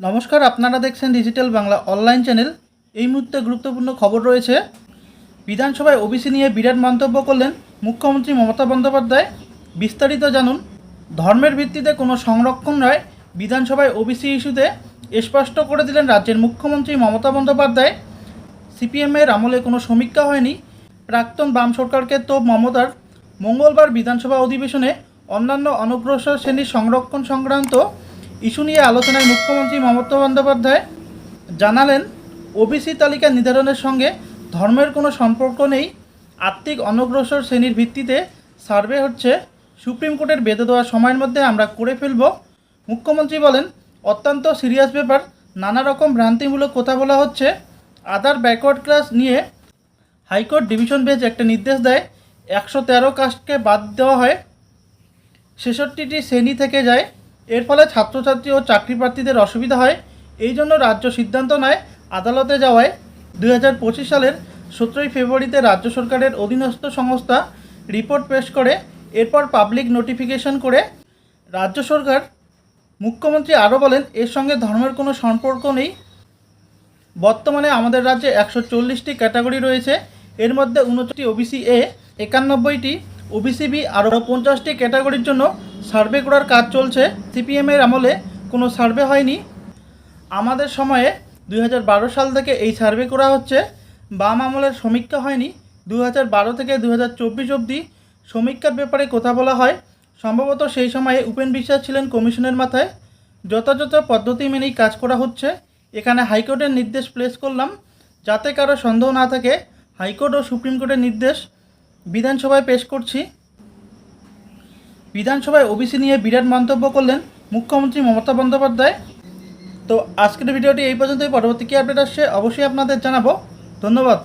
নমস্কার, আপনারা দেখছেন ডিজিটাল বাংলা অনলাইন চ্যানেল এই মুহূর্তে গুরুত্বপূর্ণ খবর রয়েছে। বিধানসভায় ওবিসি নিয়ে বিরাট মন্তব্য করলেন মুখ্যমন্ত্রী মমতা বন্দ্যোপাধ্যায়। বিস্তারিত জানুন। ধর্মের ভিত্তিতে কোনো সংরক্ষণ নয়। বিধানসভায় ওবিসি ইস্যুতে স্পষ্ট করে দিলেন রাজ্যের মুখ্যমন্ত্রী মমতা বন্দ্যোপাধ্যায়। সিপিএমের আমলে কোনো সমীক্ষা হয়নি। প্রাক্তন বাম সরকারকে তো মমতার। মঙ্গলবার বিধানসভা অধিবেশনে অন্যান্য অনগ্রসর শ্রেণির সংরক্ষণ সংক্রান্ত ইস্যু নিয়ে আলোচনায় মুখ্যমন্ত্রী মমতা বন্দ্যোপাধ্যায় জানালেন, ওবিসি তালিকা নির্ধারণের সঙ্গে ধর্মের কোনো সম্পর্ক নেই। আর্থিক অনগ্রসর শ্রেণির ভিত্তিতে সার্ভে হচ্ছে। সুপ্রিম কোর্টের বেঁধে দেওয়া সময়ের মধ্যে আমরা করে ফেলব। মুখ্যমন্ত্রী বলেন, অত্যন্ত সিরিয়াস ব্যাপার। নানা রকম ভ্রান্তিমূলক কথা বলা হচ্ছে। আদার ব্যাকওয়ার্ড ক্লাস নিয়ে হাইকোর্ট ডিভিশন বেঞ্চ একটা নির্দেশ দেয়, একশো তেরো কাস্টকে বাদ দেওয়া হয়। ছেষট্টিটি শ্রেণি থেকে যায়। এর ফলে ছাত্রছাত্রী ও চাকরি প্রার্থীদের অসুবিধা হয়। এই জন্য রাজ্য সিদ্ধান্ত নেয় আদালতে যাওয়ায়। দু হাজার পঁচিশ সালের সতেরোই ফেব্রুয়ারিতে রাজ্য সরকারের অধীনস্থ সংস্থা রিপোর্ট পেশ করে, এরপর পাবলিক নোটিফিকেশন করে। রাজ্য সরকার, মুখ্যমন্ত্রী আরও বলেন, এর সঙ্গে ধর্মের কোনো সম্পর্ক নেই। বর্তমানে আমাদের রাজ্যে একশো চল্লিশটি ক্যাটাগরি রয়েছে। এর মধ্যে উনচল্লিশটি ওবিসি, এ একানব্বইটি ওবিসি বি আরও পঞ্চাশটি ক্যাটাগরির জন্য সার্ভে করার কাজ চলছে। সিপিএমের আমলে কোনো সার্ভে হয়নি। আমাদের সময়ে দু হাজার বারো সাল থেকে এই সার্ভে করা হচ্ছে। বাম আমলের সমীক্ষা হয়নি। দু হাজার বারো থেকে দু হাজার চব্বিশ অবধি সমীক্ষার ব্যাপারে কথা বলা হয়। সম্ভবত সেই সময়ে উপেন বিশ্বাস ছিলেন কমিশনের মাথায়। যথাযথ পদ্ধতি মেনেই কাজ করা হচ্ছে। এখানে হাইকোর্টের নির্দেশ প্লেস করলাম। যাতে কারও সন্দেহ না থাকে, হাইকোর্ট ও সুপ্রিম কোর্টের নির্দেশ বিধানসভায় পেশ করছি। বিধানসভায় ওবিসি নিয়ে বিরাট মন্তব্য করলেন মুখ্যমন্ত্রী মমতা বন্দ্যোপাধ্যায়। তো আজকের ভিডিওটি এই পর্যন্তই। পরবর্তী কী আপডেট আসছে অবশ্যই আপনাদের জানাব। ধন্যবাদ।